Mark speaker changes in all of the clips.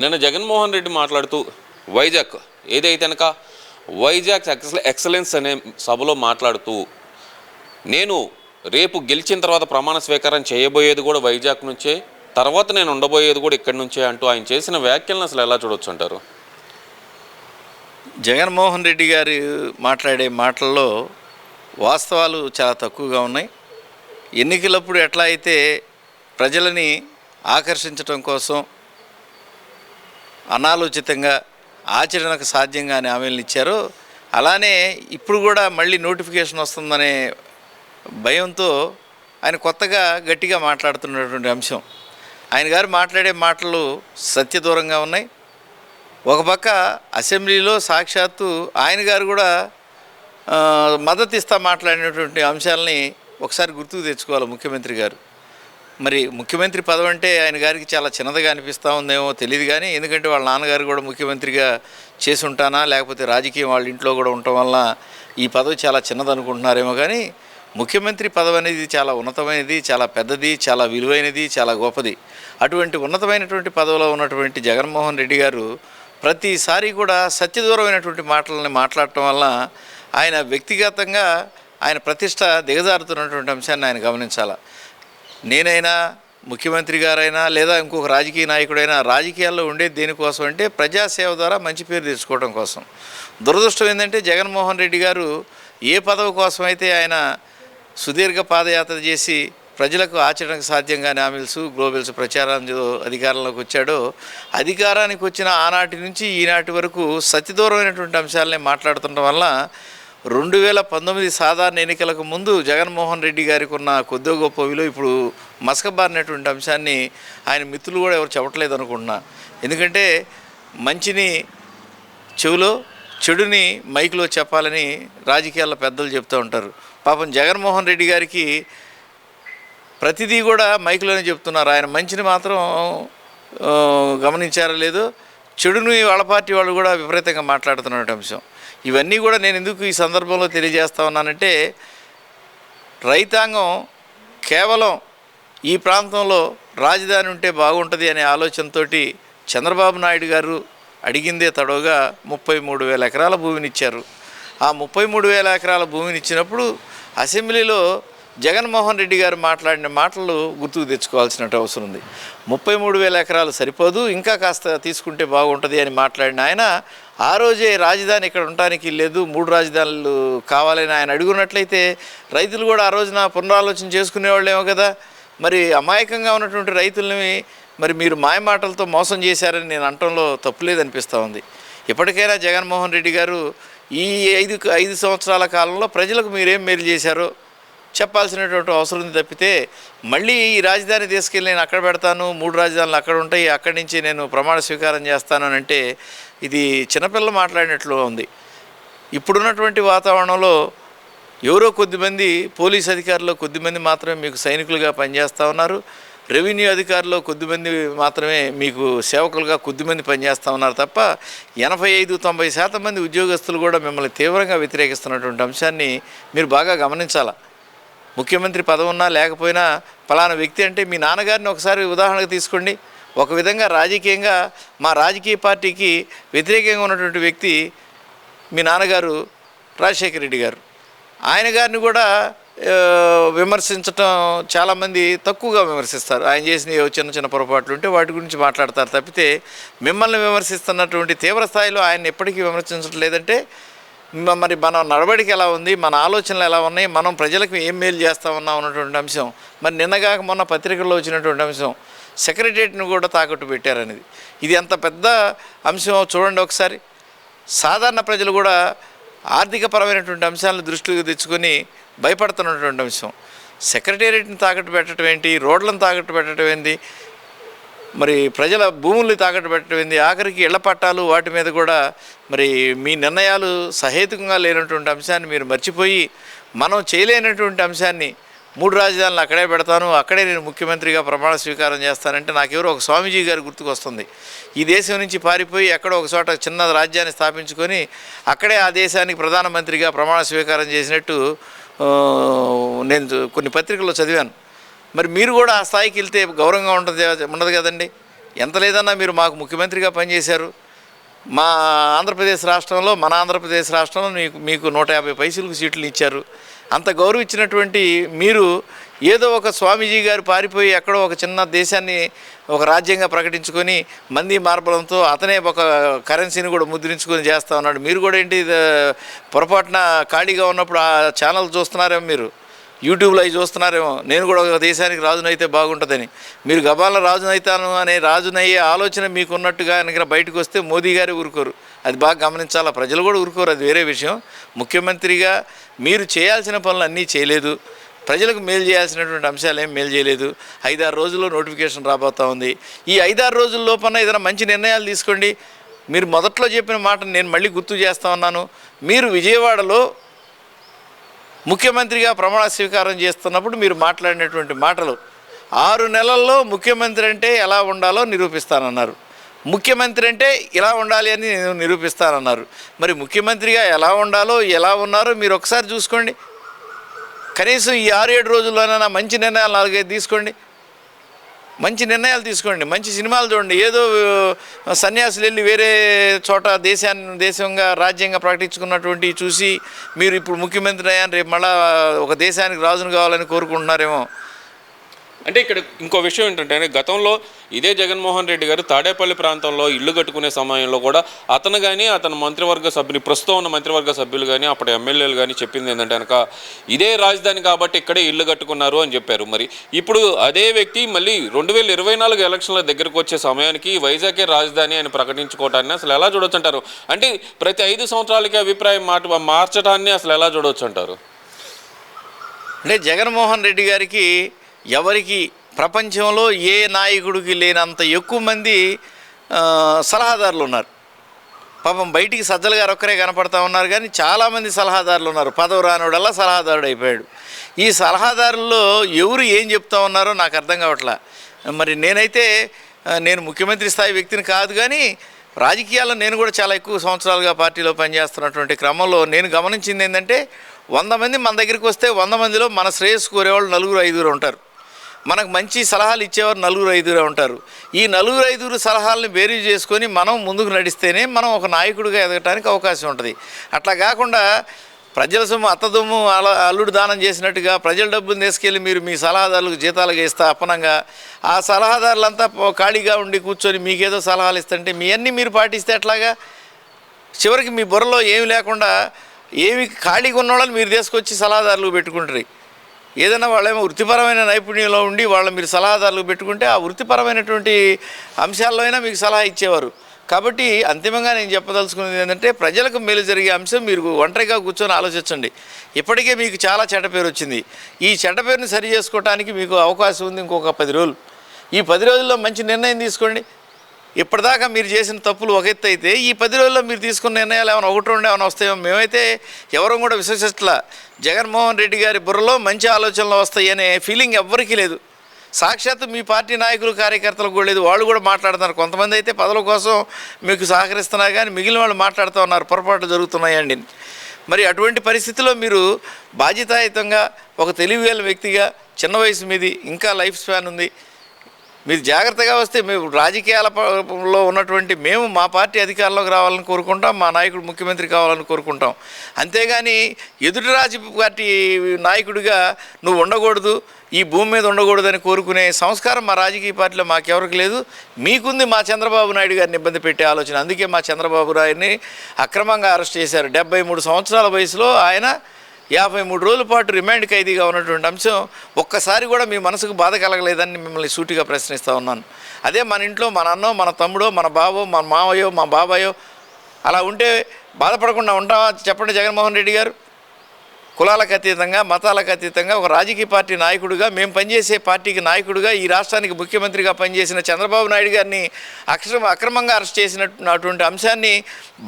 Speaker 1: నిన్న జగన్మోహన్ రెడ్డి మాట్లాడుతూ వైజాగ్ ఏదైతే కనుక వైజాగ్ ఎక్సల ఎక్సలెన్స్ అనే సభలో మాట్లాడుతూ నేను రేపు గెలిచిన తర్వాత ప్రమాణ స్వీకారం చేయబోయేది కూడా వైజాగ్ నుంచే తర్వాత నేను ఉండబోయేది కూడా ఇక్కడి నుంచే అంటూ ఆయన చేసిన వ్యాఖ్యలను అసలు ఎలా చూడొచ్చు అంటారు?
Speaker 2: జగన్మోహన్ రెడ్డి గారు మాట్లాడే మాటల్లో వాస్తవాలు చాలా తక్కువగా ఉన్నాయి. ఎన్నికలప్పుడు ఎట్లా అయితే ప్రజలని ఆకర్షించడం కోసం అనాలోచితంగా ఆచరణకు సాధ్యంగా అని హామీలను అలానే ఇప్పుడు కూడా మళ్ళీ నోటిఫికేషన్ వస్తుందనే భయంతో ఆయన కొత్తగా గట్టిగా మాట్లాడుతున్నటువంటి అంశం. ఆయన గారు మాట్లాడే మాటలు సత్యదూరంగా ఉన్నాయి. ఒక పక్క అసెంబ్లీలో సాక్షాత్తు ఆయన గారు కూడా మద్దతు ఇస్తా మాట్లాడినటువంటి అంశాలని ఒకసారి గుర్తుకు తెచ్చుకోవాలి ముఖ్యమంత్రి గారు. మరి ముఖ్యమంత్రి పదవి అంటే ఆయన గారికి చాలా చిన్నదిగా అనిపిస్తూ ఉందేమో తెలియదు కానీ ఎందుకంటే వాళ్ళ నాన్నగారు కూడా ముఖ్యమంత్రిగా చేసి ఉంటానా లేకపోతే రాజకీయం వాళ్ళ ఇంట్లో కూడా ఉండటం వల్ల ఈ పదవి చాలా చిన్నది అనుకుంటున్నారేమో కానీ ముఖ్యమంత్రి పదవి అనేది చాలా ఉన్నతమైనది చాలా పెద్దది చాలా విలువైనది చాలా గొప్పది. అటువంటి ఉన్నతమైనటువంటి పదవిలో ఉన్నటువంటి జగన్మోహన్ రెడ్డి గారు ప్రతిసారి కూడా సత్యదూరమైనటువంటి మాటలని మాట్లాడటం వల్ల ఆయన వ్యక్తిగతంగా ఆయన ప్రతిష్ట దిగజారుతున్నటువంటి అంశాన్ని ఆయన గమనించాలి. నేనైనా ముఖ్యమంత్రి గారైనా లేదా ఇంకొక రాజకీయ నాయకుడైనా రాజకీయాల్లో ఉండేది దేనికోసం అంటే ప్రజాసేవ ద్వారా మంచి పేరు తెచ్చుకోవడం కోసం. దురదృష్టం ఏంటంటే జగన్మోహన్ రెడ్డి గారు ఏ పదవి కోసం అయితే ఆయన సుదీర్ఘ పాదయాత్ర చేసి ప్రజలకు ఆచరణకు సాధ్యంగానే హామీల్స్ గ్లోబల్స్ ప్రచారం అధికారంలోకి వచ్చాడో అధికారానికి వచ్చిన ఆనాటి నుంచి ఈనాటి వరకు సత్యదూరమైనటువంటి అంశాలనే మాట్లాడుతుండడం వల్ల రెండు వేల పంతొమ్మిది సాధారణ ఎన్నికలకు ముందు జగన్మోహన్ రెడ్డి గారికి ఉన్న కొద్దిగా గొప్ప విలువ ఇప్పుడు మసకబారినటువంటి అంశాన్ని ఆయన మిత్రులు కూడా ఎవరు చెప్పట్లేదు అనుకుంటున్నా. ఎందుకంటే మంచిని చెవిలో చెడుని మైక్లో చెప్పాలని రాజకీయాల్లో పెద్దలు చెప్తూ ఉంటారు. పాపం జగన్మోహన్ రెడ్డి గారికి ప్రతిదీ కూడా మైక్లోనే చెప్తున్నారు. ఆయన మంచిని మాత్రం గమనించారా గమనించారో లేదో చెడుని వాళ్ళ పార్టీ వాళ్ళు కూడా విపరీతంగా మాట్లాడుతున్నటువంటి అంశం. ఇవన్నీ కూడా నేను ఎందుకు ఈ సందర్భంలో తెలియజేస్తా ఉన్నానంటే రైతాంగం కేవలం ఈ ప్రాంతంలో రాజధాని ఉంటే బాగుంటుంది అనే ఆలోచనతో చంద్రబాబు నాయుడు గారు అడిగిందే తడవుగా ముప్పై మూడు వేల ఎకరాల భూమిని ఇచ్చారు ఆ ముప్పై మూడు వేల ఎకరాల భూమిని ఇచ్చినప్పుడు అసెంబ్లీలో జగన్మోహన్ రెడ్డి గారు మాట్లాడిన మాటలు గుర్తుకు తెచ్చుకోవాల్సిన అవసరం ఉంది. ముప్పై మూడు వేల ఎకరాలు సరిపోదు ఇంకా కాస్త తీసుకుంటే బాగుంటుంది అని మాట్లాడిన ఆయన ఆ రోజే రాజధాని ఇక్కడ ఉండటానికి లేదు మూడు రాజధానులు కావాలని ఆయన అడుగున్నట్లయితే రైతులు కూడా ఆ రోజున పునరాలోచన చేసుకునేవాళ్ళేమో కదా. మరి అమాయకంగా ఉన్నటువంటి రైతుల్ని మరి మీరు మాయమాటలతో మోసం చేశారని నేను అనటంలో తప్పులేదనిపిస్తూ ఉంది. ఇప్పటికైనా జగన్మోహన్ రెడ్డి గారు ఈ ఐదు ఐదు సంవత్సరాల కాలంలో ప్రజలకు మీరేం మేలు చేశారో చెప్పాల్సినటువంటి అవసరం ఉంది తప్పితే మళ్ళీ ఈ రాజధాని తీసుకెళ్ళి నేను అక్కడ పెడతాను మూడు రాజధానులు అక్కడ ఉంటాయి అక్కడి నుంచి నేను ప్రమాణ స్వీకారం చేస్తాను అంటే ఇది చిన్నపిల్ల మాట్లాడినట్లు ఉంది. ఇప్పుడున్నటువంటి వాతావరణంలో ఎవరో కొద్దిమంది పోలీస్ అధికారులు కొద్దిమంది మాత్రమే మీకు సైనికులుగా పనిచేస్తూ ఉన్నారు. రెవెన్యూ అధికారులు కొద్దిమంది మాత్రమే మీకు సేవకులుగా కొద్దిమంది పనిచేస్తూ ఉన్నారు తప్ప ఎనభై ఐదు తొంభై శాతం మంది ఉద్యోగస్తులు కూడా మిమ్మల్ని తీవ్రంగా వ్యతిరేకిస్తున్నటువంటి అంశాన్ని మీరు బాగా గమనించాలా? ముఖ్యమంత్రి పదవున్నా లేకపోయినా ఫలానా వ్యక్తి అంటే మీ నాన్నగారిని ఒకసారి ఉదాహరణకు తీసుకోండి. ఒక విధంగా రాజకీయంగా మా రాజకీయ పార్టీకి వ్యతిరేకంగా ఉన్నటువంటి వ్యక్తి మీ నాన్నగారు రాజశేఖర రెడ్డి గారు. ఆయన గారిని కూడా విమర్శించటం చాలామంది తక్కువగా విమర్శిస్తారు. ఆయన చేసిన చిన్న చిన్న పొరపాట్లు ఉంటే వాటి గురించి మాట్లాడతారు తప్పితే మిమ్మల్ని విమర్శిస్తున్నటువంటి తీవ్ర స్థాయిలో ఆయన ఎప్పటికీ విమర్శించడం లేదంటే మరి మన నడవడికి ఎలా ఉంది మన ఆలోచనలు ఎలా ఉన్నాయి మనం ప్రజలకు ఏం మేలు చేస్తామన్నా ఉన్నటువంటి అంశం. మరి నిన్నగాక మొన్న పత్రికల్లో వచ్చినటువంటి అంశం. సెక్రటరియట్ను కూడా తాకట్టు పెట్టారనేది. ఇది ఎంత పెద్ద అంశం చూడండి ఒకసారి. సాధారణ ప్రజలు కూడా ఆర్థికపరమైనటువంటి అంశాలను దృష్టిలో తెచ్చుకొని భయపడుతున్నటువంటి అంశం. సెక్రటేరియట్ని తాకట్టు పెట్టడం ఏంటి? రోడ్లను తాకట్టు పెట్టడం ఏంటి మరి ప్రజల భూముల్ని తాకట్టు పెట్టడం ఏంది? ఆఖరికి ఇళ్ళ పట్టాలు వాటి మీద కూడా మరి మీ నిర్ణయాలు సహేతుకంగా లేనటువంటి అంశాన్ని మీరు మర్చిపోయి మనం చేయలేనటువంటి అంశాన్ని మూడు రాజధానులు అక్కడే పెడతాను అక్కడే నేను ముఖ్యమంత్రిగా ప్రమాణ స్వీకారం చేస్తానంటే నాకెవరో ఒక స్వామీజీ గారు గుర్తుకొస్తుంది. ఈ దేశం నుంచి పారిపోయి ఎక్కడో ఒక చోట చిన్న రాజ్యాన్ని స్థాపించుకొని అక్కడే ఆ దేశానికి ప్రధానమంత్రిగా ప్రమాణ స్వీకారం చేసినట్టు నేను కొన్ని పత్రికల్లో చదివాను. మరి మీరు కూడా ఆ స్థాయికి వెళ్తే గౌరవంగా ఉంటుంది ఉండదు కదండి? ఎంత లేదన్నా మీరు మాకు ముఖ్యమంత్రిగా పనిచేశారు. మా ఆంధ్రప్రదేశ్ రాష్ట్రంలో మన ఆంధ్రప్రదేశ్ రాష్ట్రంలో మీకు మీకు నూట యాభై పైసలకు సీట్లు ఇచ్చారు. అంత గౌరవించినటువంటి మీరు ఏదో ఒక స్వామీజీ గారు పారిపోయి ఎక్కడో ఒక చిన్న దేశాన్ని ఒక రాజ్యంగా ప్రకటించుకొని మంది మార్పడంతో అతనే ఒక కరెన్సీని కూడా ముద్రించుకొని చేస్తా ఉన్నాడు. మీరు కూడా ఏంటి పొరపాటున ఖాళీగా ఉన్నప్పుడు ఆ ఛానల్ చూస్తున్నారేమో మీరు? యూట్యూబ్లో అవి చూస్తున్నారేమో? నేను కూడా ఒక దేశానికి రాజునైతే బాగుంటుందని. మీరు గబాల రాజునైతాను అనే రాజునయ్యే ఆలోచన మీకు ఉన్నట్టుగా కనుక బయటకు వస్తే మోదీ గారు ఊరుకోరు. అది బాగా గమనించాలా? ప్రజలు కూడా ఊరుకోరు అది వేరే విషయం. ముఖ్యమంత్రిగా మీరు చేయాల్సిన పనులు అన్నీ చేయలేదు. ప్రజలకు మేలు చేయాల్సినటువంటి అంశాలు ఏం మేలు చేయలేదు. ఐదారు రోజుల్లో నోటిఫికేషన్ రాబోతా ఉంది. ఈ ఐదారు రోజుల లోపల ఏదైనా మంచి నిర్ణయాలు తీసుకోండి. మీరు మొదట్లో చెప్పిన మాటను నేను మళ్ళీ గుర్తు చేస్తా ఉన్నాను. మీరు విజయవాడలో ముఖ్యమంత్రిగా ప్రమాణ స్వీకారం చేస్తున్నప్పుడు మీరు మాట్లాడినటువంటి మాటలు ఆరు నెలల్లో ముఖ్యమంత్రి అంటే ఎలా ఉండాలో నిరూపిస్తానన్నారు. ముఖ్యమంత్రి అంటే ఇలా ఉండాలి అని నేను నిరూపిస్తానన్నారు. మరి ముఖ్యమంత్రిగా ఎలా ఉండాలో ఎలా ఉన్నారో మీరు ఒకసారి చూసుకోండి. కనీసం ఈ ఆరు ఏడు రోజుల్లోనైనా మంచి నిర్ణయాలు నాలుగైదు తీసుకోండి. మంచి నిర్ణయాలు తీసుకోండి. మంచి సినిమాలు చూడండి. ఏదో సన్యాసులు వెళ్ళి వేరే చోట దేశాన్ని దేశంగా రాజ్యంగా ప్రకటించుకున్నటువంటి చూసి మీరు ఇప్పుడు ముఖ్యమంత్రి అయ్యాను రేపు మళ్ళీ ఒక దేశానికి రాజును కావాలని కోరుకుంటున్నారేమో.
Speaker 1: అంటే ఇక్కడ ఇంకో విషయం ఏంటంటే గతంలో ఇదే జగన్మోహన్ రెడ్డి గారు తాడేపల్లి ప్రాంతంలో ఇల్లు కట్టుకునే సమయంలో కూడా అతను కానీ అతని మంత్రివర్గ సభ్యులు ప్రస్తుతం ఉన్న మంత్రివర్గ సభ్యులు కానీ అప్పటి ఎమ్మెల్యేలు కానీ చెప్పింది ఏంటంటే కనుక ఇదే రాజధాని కాబట్టి ఇక్కడే ఇల్లు కట్టుకున్నారు అని చెప్పారు. మరి ఇప్పుడు అదే వ్యక్తి మళ్ళీ రెండు వేల ఇరవై నాలుగు ఎలక్షన్ల దగ్గరకు వచ్చే సమయానికి వైజాగే రాజధాని అని ప్రకటించుకోవటాన్ని అసలు ఎలా చూడొచ్చు అంటారు అంటే ప్రతి ఐదు సంవత్సరాలకి అభిప్రాయం మాట మార్చడాన్ని అసలు ఎలా చూడొచ్చు అంటారు
Speaker 2: అంటే జగన్మోహన్ రెడ్డి గారికి ఎవరికి ప్రపంచంలో ఏ నాయకుడికి లేనంత ఎక్కువ మంది సలహాదారులు ఉన్నారు. పాపం బయటికి సజ్జల గారు ఒక్కరే కనపడతా ఉన్నారు కానీ చాలామంది సలహాదారులు ఉన్నారు. పదవి రానుడల్లా సలహాదారుడు అయిపోయాడు. ఈ సలహాదారుల్లో ఎవరు ఏం చెప్తా ఉన్నారో నాకు అర్థం కావట్లా. మరి నేనైతే నేను ముఖ్యమంత్రి స్థాయి వ్యక్తిని కాదు కానీ రాజకీయాల్లో నేను కూడా చాలా ఎక్కువ సంవత్సరాలుగా పార్టీలో పనిచేస్తున్నటువంటి క్రమంలో నేను గమనించింది ఏంటంటే వంద మంది మన దగ్గరికి వస్తే వంద మందిలో మన శ్రేయస్సు కోరేవాళ్ళు నలుగురు ఐదుగురు ఉంటారు. మనకు మంచి సలహాలు ఇచ్చేవారు నలుగురు ఐదుగురు ఉంటారు. ఈ నలుగురు ఐదుగురు సలహాలను బేరీ చేసుకొని మనం ముందుకు నడిస్తేనే మనం ఒక నాయకుడిగా ఎదగటానికి అవకాశం ఉంటుంది. అట్లా కాకుండా ప్రజల సొమ్ము అత్తదొమ్ము అలా అల్లుడు దానం చేసినట్టుగా ప్రజల డబ్బును తీసుకెళ్ళి మీరు మీ సలహాదారులకు జీతాలుగా ఇస్తా అప్పనంగా ఆ సలహాదారులంతా ఖాళీగా ఉండి కూర్చొని మీకేదో సలహాలు ఇస్తుంటే మీ అన్నీ మీరు పాటిస్తే ఎట్లాగా? చివరికి మీ బుర్రలో ఏమి లేకుండా ఏమి ఖాళీగా ఉన్న వాళ్ళని మీరు తీసుకొచ్చి సలహాదారులు పెట్టుకుంటారు. ఏదైనా వాళ్ళేమో వృత్తిపరమైన నైపుణ్యంలో ఉండి వాళ్ళు మీరు సలహాదారులు పెట్టుకుంటే ఆ వృత్తిపరమైనటువంటి అంశాల్లో అయినా మీకు సలహా ఇచ్చేవారు. కాబట్టి అంతిమంగా నేను చెప్పదలుచుకున్నది ఏంటంటే ప్రజలకు మేలు జరిగే అంశం మీరు ఒంటరిగా కూర్చొని ఆలోచించండి. ఇప్పటికే మీకు చాలా చెడ్డ పేరు వచ్చింది. ఈ చెడ్డ పేరుని సరి చేసుకోవడానికి మీకు అవకాశం ఉంది ఇంకొక పది రోజులు. ఈ పది రోజుల్లో మంచి నిర్ణయం తీసుకోండి. ఇప్పటిదాకా మీరు చేసిన తప్పులు ఒక ఎత్తు అయితే ఈ పది రోజుల్లో మీరు తీసుకున్న నిర్ణయాలు ఏమైనా ఒకటి రెండు ఏమైనా వస్తాయో మేమైతే ఎవరు కూడా విశ్వసించట్లా జగన్మోహన్ రెడ్డి గారి బుర్రలో మంచి ఆలోచనలు వస్తాయి అనే ఫీలింగ్ ఎవ్వరికీ లేదు. సాక్షాత్తు మీ పార్టీ నాయకులు కార్యకర్తలకు కూడా లేదు. వాళ్ళు కూడా మాట్లాడుతున్నారు. కొంతమంది అయితే పదవుల కోసం మీకు సహకరిస్తున్నా కానీ మిగిలిన వాళ్ళు మాట్లాడుతూ ఉన్నారు. పొరపాట్లు జరుగుతున్నాయండి. మరి అటువంటి పరిస్థితిలో మీరు బాధ్యతాయుతంగా ఒక తెలివిగల వ్యక్తిగా చిన్న వయసు మీది ఇంకా లైఫ్ స్పాన్ ఉంది. మీరు జాగ్రత్తగా వస్తే మేము రాజకీయాలలో ఉన్నటువంటి మేము మా పార్టీ అధికారంలోకి రావాలని కోరుకుంటాం మా నాయకుడు ముఖ్యమంత్రి కావాలని కోరుకుంటాం. అంతేగాని ఎదుటి రాజ పార్టీ నాయకుడిగా నువ్వు ఉండకూడదు ఈ భూమి మీద ఉండకూడదని కోరుకునే సంస్కారం మా రాజకీయ పార్టీలో మాకెవరికి లేదు. మీకుంది మా చంద్రబాబు నాయుడు గారిని ఇబ్బంది పెట్టే ఆలోచన. అందుకే మా చంద్రబాబు నాయుడిని అక్రమంగా అరెస్ట్ చేశారు. డెబ్బై మూడు సంవత్సరాల వయసులో ఆయన యాభై మూడు రోజుల పాటు రిమాండ్ ఖైదీగా ఉన్నటువంటి అంశం ఒక్కసారి కూడా మీ మనసుకు బాధ కలగలేదని మిమ్మల్ని సూటిగా ప్రశ్నిస్తూ ఉన్నాను. అదే మన ఇంట్లో మన అన్నో మన తమ్ముడో మన బావో మన మావయ్యో మా బాబాయో అలా ఉంటే బాధపడకుండా ఉంటావా? చెప్పండి జగన్మోహన్ రెడ్డి గారు. కులాలకు అతీతంగా మతాలకు అతీతంగా ఒక రాజకీయ పార్టీ నాయకుడిగా మేము పనిచేసే పార్టీకి నాయకుడిగా ఈ రాష్ట్రానికి ముఖ్యమంత్రిగా పనిచేసిన చంద్రబాబు నాయుడు గారిని అక్రమ అక్రమంగా అరెస్ట్ చేసినటువంటి అంశాన్ని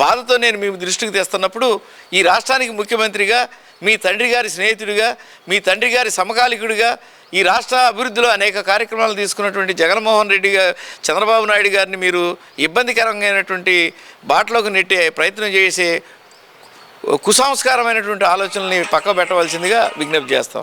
Speaker 2: బాధతో నేను మీ దృష్టికి తెస్తున్నప్పుడు ఈ రాష్ట్రానికి ముఖ్యమంత్రిగా మీ తండ్రి గారి స్నేహితుడిగా మీ తండ్రి గారి సమకాలికుడిగా ఈ రాష్ట్ర అభివృద్ధిలో అనేక కార్యక్రమాలు తీసుకున్నటువంటి జగన్మోహన్ రెడ్డి గారు చంద్రబాబు నాయుడు గారిని మీరు ఇబ్బందికరమైనటువంటి బాటలోకి నెట్టే ప్రయత్నం చేసే కుసంస్కారమైనటువంటి ఆలోచనల్ని పక్క పెట్టవలసిందిగా విజ్ఞప్తి చేస్తా